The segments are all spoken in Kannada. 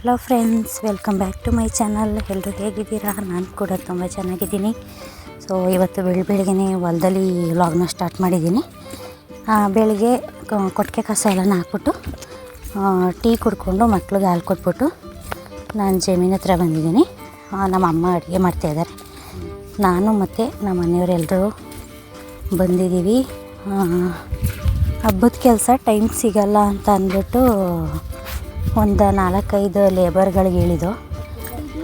Hello friends, welcome back to my channel. ಎಲ್ಲರೂ ಹೇಗಿದ್ದೀರಾ? ನಾನು ಕೂಡ ತುಂಬ ಚೆನ್ನಾಗಿದ್ದೀನಿ. ಸೊ ಇವತ್ತು ಬೆಳ ಬೆಳಗ್ಗೆ ಹೊಲದಲ್ಲಿ ವ್ಲಾಗ್ನ ಸ್ಟಾರ್ಟ್ ಮಾಡಿದ್ದೀನಿ. ಬೆಳಿಗ್ಗೆ ಕೊಟ್ಟಿಗೆ ಕಸ ಎಲ್ಲ ಹಾಕ್ಬಿಟ್ಟು ಟೀ ಕುಡ್ಕೊಂಡು ಮಕ್ಳಿಗೆ ಹಾಲು ಕೊಟ್ಬಿಟ್ಟು ನಾನು ಜಮೀನ್ ಹತ್ರ ಬಂದಿದ್ದೀನಿ. ನಮ್ಮ ಅಮ್ಮ ಅಡುಗೆ ಮಾಡ್ತಾಯಿದ್ದಾರೆ ನಾನು ಮತ್ತು ನಮ್ಮ ಮನೆಯವರೆಲ್ಲರೂ ಬಂದಿದ್ದೀವಿ. ಹಬ್ಬದ ಕೆಲಸ ಟೈಮ್ ಸಿಗಲ್ಲ ಅಂತ ಅಂದ್ಬಿಟ್ಟು ಒಂದು ನಾಲ್ಕೈದು ಲೇಬರ್ಗಳಿಗೆ ಹೇಳಿದ್ದು.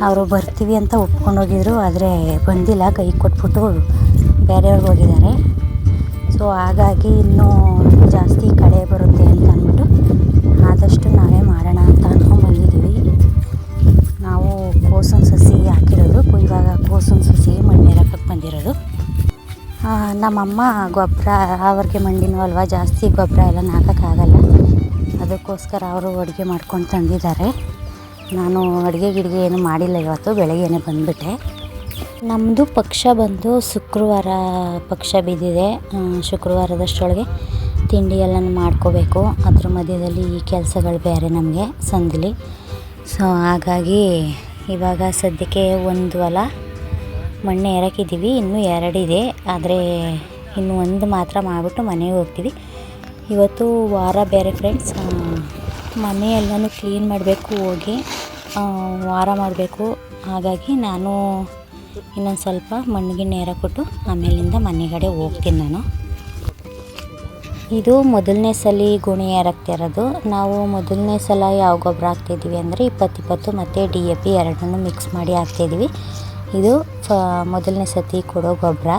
ಅವರು ಬರ್ತೀವಿ ಅಂತ ಒಪ್ಕೊಂಡೋಗಿದ್ರು ಆದರೆ ಬಂದಿಲ್ಲ, ಕೈ ಕೊಟ್ಬಿಟ್ಟು ಬೇರೆಯವ್ರಿಗೆ ಹೋಗಿದ್ದಾರೆ. ಸೊ ಹಾಗಾಗಿ ಇನ್ನೂ ಜಾಸ್ತಿ ಕಳೆ ಬರುತ್ತೆ ಅಂತ ಅಂದ್ಬಿಟ್ಟು ಆದಷ್ಟು ನಾವೇ ಮಾಡೋಣ ಅಂತ ಅಂದ್ಕೊಂಡು ಬಂದಿದ್ದೀವಿ. ನಾವು ಕೋಸಿನ ಸಸಿ ಹಾಕಿರೋದು. ಇವಾಗ ಕೋಸಿನ ಸಸಿ ಮಣ್ಣೇರಕ್ಕೆ ಬಂದಿರೋದು. ನಮ್ಮಮ್ಮ ಗೊಬ್ಬರ, ಅವ್ರಿಗೆ ಮಂಡಿನೂ ಅಲ್ವಾ ಜಾಸ್ತಿ ಗೊಬ್ಬರ ಎಲ್ಲ ಹಾಕೋಕ್ಕಾಗಲ್ಲ ಅದಕ್ಕೋಸ್ಕರ ಅವರು ಅಡುಗೆ ಮಾಡ್ಕೊಂಡು ತಂದಿದ್ದಾರೆ. ನಾನು ಅಡುಗೆ ಗಿಡಿಗೆ ಏನು ಮಾಡಿಲ್ಲ ಇವತ್ತು, ಬೆಳಗ್ಗೆನೇ ಬಂದುಬಿಟ್ಟೆ. ನಮ್ಮದು ಪಕ್ಷ ಬಂದು ಶುಕ್ರವಾರ ಪಕ್ಷ ಬಿದ್ದಿದೆ. ಶುಕ್ರವಾರದಷ್ಟೊಳಗೆ ತಿಂಡಿ ಎಲ್ಲನೂ ಮಾಡ್ಕೋಬೇಕು. ಅದ್ರ ಮಧ್ಯದಲ್ಲಿ ಈ ಕೆಲಸಗಳು ಬೇರೆ ನಮಗೆ ಸಂದಿಲಿ. ಸೊ ಹಾಗಾಗಿ ಇವಾಗ ಸದ್ಯಕ್ಕೆ ಒಂದು ಹೊಲ ಮಣ್ಣು ಎರಕಿದ್ದೀವಿ. ಇನ್ನೂ ಎರಡಿದೆ ಆದರೆ ಇನ್ನು ಒಂದು ಮಾತ್ರ ಮಾಡಿಬಿಟ್ಟು ಮನೆಗೆ ಹೋಗ್ತೀವಿ. ಇವತ್ತು ವಾರ ಬೇರೆ ಫ್ರೆಂಡ್ಸ್ ಮನೆ ಎಲ್ಲನೂ ಕ್ಲೀನ್ ಮಾಡಬೇಕು, ಹೋಗಿ ವಾರ ಮಾಡಬೇಕು. ಹಾಗಾಗಿ ನಾನು ಇನ್ನೊಂದು ಸ್ವಲ್ಪ ಮಣ್ಣಿಗೆ ಕೊಟ್ಟು ಆಮೇಲಿಂದ ಮನೆಗಡೆ ಹೋಗ್ತೀನಿ ನಾನು. ಇದು ಮೊದಲನೇ ಸಲ ಗುಣಿ ಏರಾಕ್ತಿರೋದು ನಾವು ಮೊದಲನೇ ಸಲ ಯಾವ ಗೊಬ್ಬರ ಹಾಕ್ತಿದ್ದೀವಿ ಅಂದರೆ ಇಪ್ಪತ್ತಿಪ್ಪತ್ತು ಇಪ್ಪತ್ತು ಮತ್ತು ಡಿ ಎ ಪಿ ಎರಡನ್ನೂ ಮಿಕ್ಸ್ ಮಾಡಿ ಹಾಕ್ತಿದ್ದೀವಿ ಇದು ಮೊದಲನೇ ಸತಿ ಕೊಡೋ ಗೊಬ್ಬರ.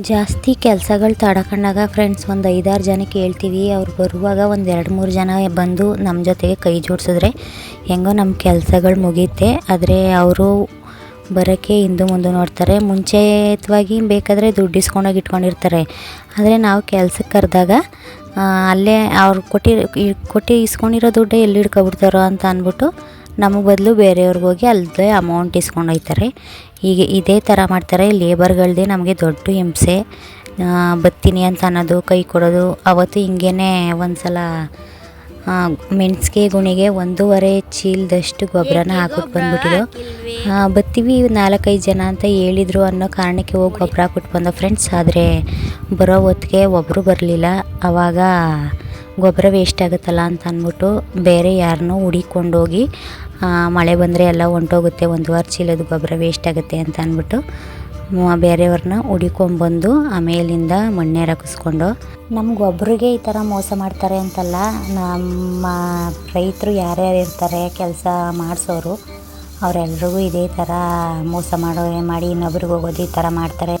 ಜಾಸ್ತಿ ಕೆಲಸಗಳು ತಡ್ಕೊಂಡಾಗ ಫ್ರೆಂಡ್ಸ್ ಒಂದು ಐದಾರು ಜನಕ್ಕೆ ಹೇಳ್ತೀವಿ. ಅವ್ರು ಬರುವಾಗ ಒಂದು ಎರಡು ಮೂರು ಜನ ಬಂದು ನಮ್ಮ ಜೊತೆಗೆ ಕೈ ಜೋಡಿಸಿದ್ರೆ ಹೆಂಗೋ ನಮ್ಮ ಕೆಲಸಗಳು ಮುಗಿಯುತ್ತೆ ಆದರೆ ಅವರು ಬರೋಕ್ಕೆ ಹಿಂದೂ ಮುಂದೆ ನೋಡ್ತಾರೆ. ಮುಂಚಿತವಾಗಿ ಬೇಕಾದರೆ ದುಡ್ಡು ಇಸ್ಕೊಂಡೋಗಿ ಇಟ್ಕೊಂಡಿರ್ತಾರೆ. ಆದರೆ ನಾವು ಕೆಲ್ಸಕ್ಕೆ ಕರೆದಾಗ ಅಲ್ಲೇ ಅವ್ರು ಕೊಟ್ಟಿ ಕೊಟ್ಟಿ ಇಸ್ಕೊಂಡಿರೋ ದುಡ್ಡೇ ಎಲ್ಲಿ ಹಿಡ್ಕೊಬಿಡ್ತಾರೋ ಅಂತ ಅಂದ್ಬಿಟ್ಟು ನಮಗೆ ಬದಲು ಬೇರೆಯವ್ರಿಗೆ ಹೋಗಿ ಅಲ್ಲದೆ ಅಮೌಂಟ್ ಇಸ್ಕೊಂಡು ಹೋಗ್ತಾರೆ ಹೀಗೆ ಇದೇ ಥರ ಮಾಡ್ತಾರೆ. ಲೇಬರ್ಗಳದ್ದೇ ನಮಗೆ ದೊಡ್ಡ ಹಿಂಸೆ. ಬತ್ತೀನಿ ಅಂತ ಅನ್ನೋದು ಕೈ ಕೊಡೋದು. ಅವತ್ತು ಹಿಂಗೇ ಒಂದು ಸಲ ಮೆಣಸಿಗೆ ಗುಣಿಗೆ ಒಂದೂವರೆ ಚೀಲದಷ್ಟು ಗೊಬ್ಬರನ ಹಾಕ್ಬಿಟ್ಟು ಬಂದ್ಬಿಟ್ಟಿದ್ದು. ಆ, ಬತ್ತೀವಿ ನಾಲ್ಕೈದು ಜನ ಅಂತ ಹೇಳಿದರು ಅನ್ನೋ ಕಾರಣಕ್ಕೆ ಹೋಗಿ ಗೊಬ್ಬರ ಹಾಕ್ಬಿಟ್ಟು ಬಂದ ಫ್ರೆಂಡ್ಸ್ ಆದರೆ ಬರೋ ಹೊತ್ತಿಗೆ ಒಬ್ಬರು ಬರಲಿಲ್ಲ. ಆವಾಗ ಗೊಬ್ಬರ ವೇಸ್ಟ್ ಆಗುತ್ತಲ್ಲ ಅಂತ ಅಂದ್ಬಿಟ್ಟು ಬೇರೆ ಯಾರನ್ನೂ ಹುಡಿಕೊಂಡೋಗಿ ಮಳೆ ಬಂದರೆ ಎಲ್ಲ ಹೊಂಟೋಗುತ್ತೆ ಒಂದುವರೆ ಚೀಲದ ಗೊಬ್ಬರ ವೇಸ್ಟ್ ಆಗುತ್ತೆ ಅಂತ ಅಂದ್ಬಿಟ್ಟು ಬೇರೆಯವ್ರನ್ನ ಹುಡಿಕೊಂಬಂದು ಆಮೇಲಿಂದ ಮಣ್ಣೆ ರಗಿಸ್ಕೊಂಡು ಒಬ್ರಿಗೆ ಈ ಥರ ಮೋಸ ಮಾಡ್ತಾರೆ ಅಂತಲ್ಲ, ನಮ್ಮ ರೈತರು ಯಾರ್ಯಾರು ಇರ್ತಾರೆ, ಕೆಲಸ ಮಾಡಿಸೋರು, ಅವರೆಲ್ರಿಗೂ ಇದೇ ಥರ ಮೋಸ ಮಾಡೋ, ಮಾಡಿ ಇನ್ನೊಬ್ರಿಗೆ ಹೋಗೋದು ಈ ಥರ ಮಾಡ್ತಾರೆ.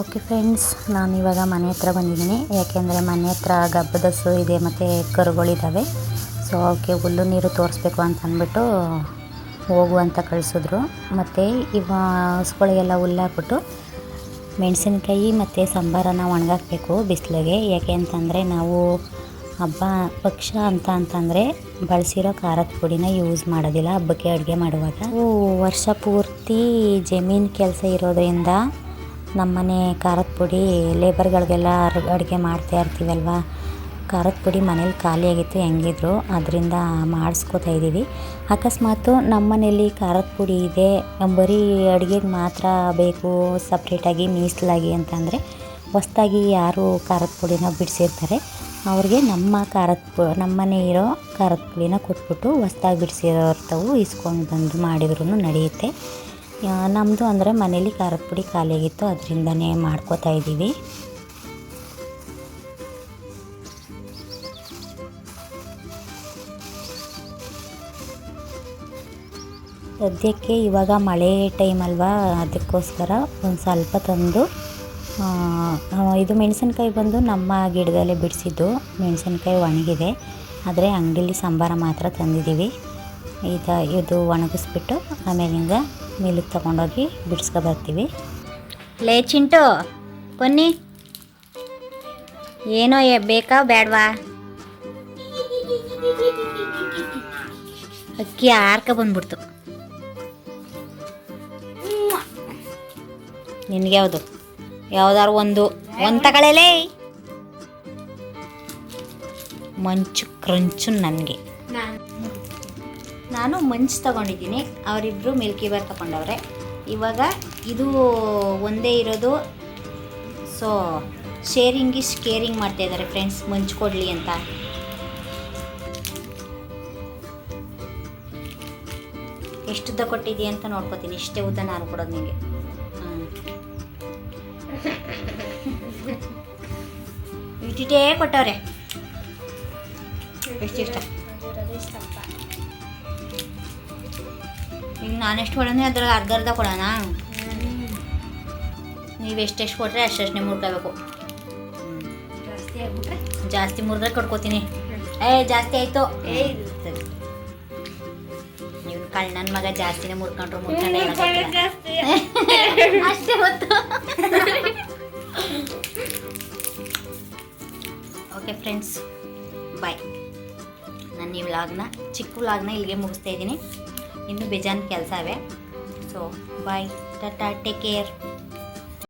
ಓಕೆ ಫ್ರೆಂಡ್ಸ್ ನಾನು ಇವಾಗ ಮನೆ ಹತ್ರ ಬಂದಿದ್ದೀನಿ. ಯಾಕೆಂದರೆ ಮನೆ ಹತ್ರ ಗಬ್ಬದಸು ಇದೆ, ಮತ್ತು ಕರುಗಳಿದ್ದಾವೆ ಸೊ ಅವಕ್ಕೆ ಹುಲ್ಲು ನೀರು ತೋರಿಸ್ಬೇಕು ಅಂತ ಅಂದ್ಬಿಟ್ಟು ಹೋಗು ಅಂತ ಕಳಿಸಿದ್ರು. ಮತ್ತು ಇವ ಹಸುಗಳಿಗೆಲ್ಲ ಹುಲ್ಲಾಕ್ಬಿಟ್ಟು ಮೆಣಸಿನ್ಕಾಯಿ ಮತ್ತು ಸಾಂಬಾರನ್ನು ಒಣಗಾಕಬೇಕು ಬಿಸಿಲಿಗೆ. ಯಾಕೆ ಅಂತಂದರೆ ನಾವು ಹಬ್ಬ, ಪಕ್ಷ ಅಂತ ಅಂತಂದರೆ ಬಳಸಿರೋ ಖಾರದ ಪುಡಿನ ಯೂಸ್ ಮಾಡೋದಿಲ್ಲ. ಹಬ್ಬಕ್ಕೆ ಅಡುಗೆ ಮಾಡುವಾಗ. ವರ್ಷ ಪೂರ್ತಿ ಜಮೀನು ಕೆಲಸ ಇರೋದ್ರಿಂದ ನಮ್ಮನೆ ಖಾರದ ಪುಡಿ ಲೇಬರ್ಗಳಿಗೆಲ್ಲ ಅಡುಗೆ ಮಾಡ್ತಾ ಇರ್ತೀವಲ್ವ? ಖಾರದ ಪುಡಿ ಮನೇಲಿ ಖಾಲಿಯಾಗಿತ್ತು ಹೆಂಗಿದ್ರು? ಅದರಿಂದ ಮಾಡಿಸ್ಕೋತಾ ಇದ್ದೀವಿ. ಅಕಸ್ಮಾತು ನಮ್ಮ ಮನೆಯಲ್ಲಿ ಖಾರದ ಪುಡಿ ಇದೆ ಬರೀ ಅಡುಗೆಗೆ ಮಾತ್ರ ಬೇಕು, ಸಪ್ರೇಟಾಗಿ ಮೀಸಲಾಗಿ ಅಂತಂದರೆ ಹೊಸ್ದಾಗಿ ಯಾರು ಖಾರದ ಪುಡಿನ ಬಿಡಿಸಿರ್ತಾರೆ. ಅವ್ರಿಗೆ ನಮ್ಮ ಖಾರದ ಪು, ನಮ್ಮನೆ ಇರೋ ಖಾರದ ಪುಡಿನ ಕೊಟ್ಬಿಟ್ಟು ಹೊಸ್ದಾಗಿ ಬಿಡಿಸಿರೋರ್ತವು ಇಸ್ಕೊಂಡು ಬಂದು ಮಾಡಿದ್ರೂ ನಡೆಯುತ್ತೆ. ನಮ್ಮದು ಅಂದರೆ ಮನೇಲಿ ಖಾರದ ಪುಡಿ ಖಾಲಿಯಾಗಿತ್ತು, ಅದರಿಂದನೇ ಮಾಡ್ಕೋತಾ ಇದ್ದೀವಿ. ಸದ್ಯಕ್ಕೆ ಇವಾಗ ಮಳೆ ಟೈಮ್ ಅಲ್ವಾ, ಅದಕ್ಕೋಸ್ಕರ ಒಂದು ಸ್ವಲ್ಪ ತಂದು ಇದು ಮೆಣಸಿನ್ಕಾಯಿ ಬಂದು ನಮ್ಮ ಗಿಡದಲ್ಲೇ ಬಿಡಿಸಿದ್ದು, ಮೆಣಸಿನ್ಕಾಯಿ ಒಣಗಿದೆ. ಆದರೆ ಅಂಗಡಿಲಿ ಸಾಂಬಾರ ಮಾತ್ರ ತಂದಿದ್ದೀವಿ. ಇದು ಇದು ಒಣಗಿಸ್ಬಿಟ್ಟು ಆಮೇಲಿಂದ ಮಿಲ್ಲಿಗೆ ತೊಗೊಂಡೋಗಿ ಬಿಡಿಸ್ಕೊ ಬರ್ತೀವಿ. ಲೇ ಚಿಂಟು ಬನ್ನಿ ಏನೋ ಬೇಕಾ ಬೇಡವಾ ಅಕ್ಕಿ ಆರ್ಕ ಬಂದ್ಬಿಡ್ತು. ನಿನ್ಗೆ ಯಾವುದು? ಯಾವ್ದಾರು ಒಂದು. ಒಂದು ತಗೊಳ್ಳಲೇ ಮಂಚು ಕ್ರಂಚು ನನಗೆ. ನಾನು ಮಂಚ್ ತಗೊಂಡಿದ್ದೀನಿ. ಅವರಿಬ್ಬರು ಮಿಲ್ಕಿ ಬಾರ್ ತಗೊಂಡವ್ರೆ ಇವಾಗ ಇದು ಒಂದೇ ಇರೋದು. ಸೊ ಶೇರಿಂಗ್ ಇಸ್ ಕೇರಿಂಗ್ ಮಾಡ್ತಾ ಇದ್ದಾರೆ ಫ್ರೆಂಡ್ಸ್ ಮಂಚ್ ಕೊಡಲಿ ಅಂತ. ಎಷ್ಟು ಉದ್ದ ಕೊಟ್ಟಿದ್ದೀಯ ಅಂತ ನೋಡ್ಕೋತೀನಿ. ಇಷ್ಟೇ ಉದ್ದ ನಾನು ಕೊಡೋದು ನಿಮಗೆ ಇಟ್ಟಿಟೇ ಕೊಟ್ಟವ್ರೆ. ಎಷ್ಟಿಷ್ಟ ನಾನೆಷ್ಟು ಕೊಡೋಣ ಅದ್ರಾಗ ಅರ್ಧ ಅರ್ಧ ಕೊಡೋಣ ನೀವು ಎಷ್ಟೆಷ್ಟು ಕೊಟ್ಟರೆ ಅಷ್ಟೆಷ್ಟನೇ ಮುರ್ಕೋಬೇಕು ಜಾಸ್ತಿ ಮುರಿದ್ರೆ ಕೊಡ್ಕೋತೀನಿ ಏ ಜಾಸ್ತಿ ಆಯ್ತು. ನೀವು ಕಳ್ ನನ್ನ ಮಗ ಜಾಸ್ತಿನೇ ಮುರ್ಕೊಂಡ್ರು ಮುರ್ಕೊಂಡೆ ಅಷ್ಟೇ ಹೊತ್ತು ಓಕೆ ಫ್ರೆಂಡ್ಸ್ ಬಾಯ್ ನಾನು ಈ ಲಾಗ್ನ ಚಿಕ್ಕ ಲಾಗ್ನ ಇಲ್ಲಿಗೆ ಮುಗಿಸ್ತಾ ಇದ್ದೀನಿ. ಇನ್ನೂ ಬೇಜಾನ್ ಕೆಲಸ ಇವೆ. So bye tata take care